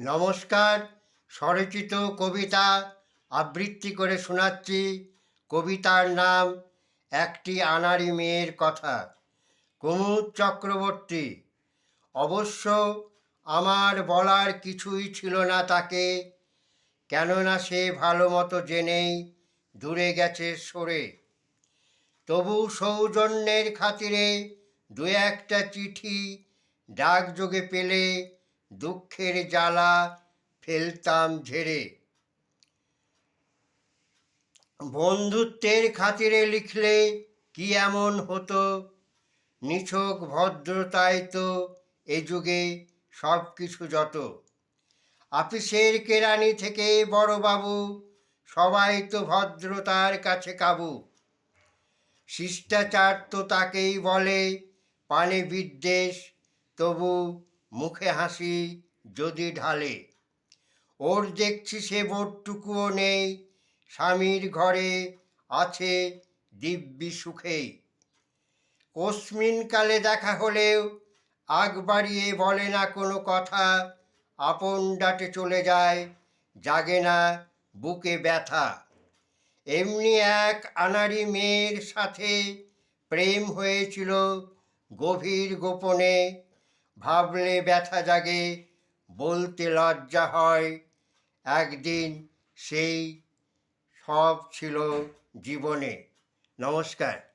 নমস্কার, স্বরচিত কবিতা আবৃত্তি করে শোনাচ্ছি। কবিতার নাম, একটি আনাড়ি মেয়ের কথা। কুমুদ চক্রবর্তী, অবশ্য আমার বলার কিছুই ছিল না তাকে, কেননা সে ভালো মতো জেনেই দূরে গেছে সরে। তবু সৌজন্যের খাতিরে দু একটা চিঠি ডাকযোগে পেলে দুঃখের জ্বালা ফেলতাম ঝেড়ে। বন্ধুত্বের খাতিরে লিখলে কি এমন হতো? নিছক ভদ্রতায় তো এ যুগে সব কিছু যত। আপিসের কেরানি থেকে বড়বাবু সবাই তো ভদ্রতার কাছে কাবু। শিষ্টাচার তো তাকেই বলে, পানে বিদ্বেষ, তবু মুখে হাসি যদি ঢালে। ওর দেখছি সে বোটটুকুও নেই, স্বামীর ঘরে আছে দিব্যি সুখেই কালে দেখা হলেও আগ বাড়িয়ে বলে না কোনো কথা, আপন ডাটে চলে যায়, জাগে না বুকে ব্যথা। এমনি এক আনাড়ি মেয়ের সাথে প্রেম হয়েছিল গভীর গোপনে। ভাবলে ব্যথা জাগে বলতে লজ্জা হয়। একদিন সেই সব ছিল জীবনে। নমস্কার।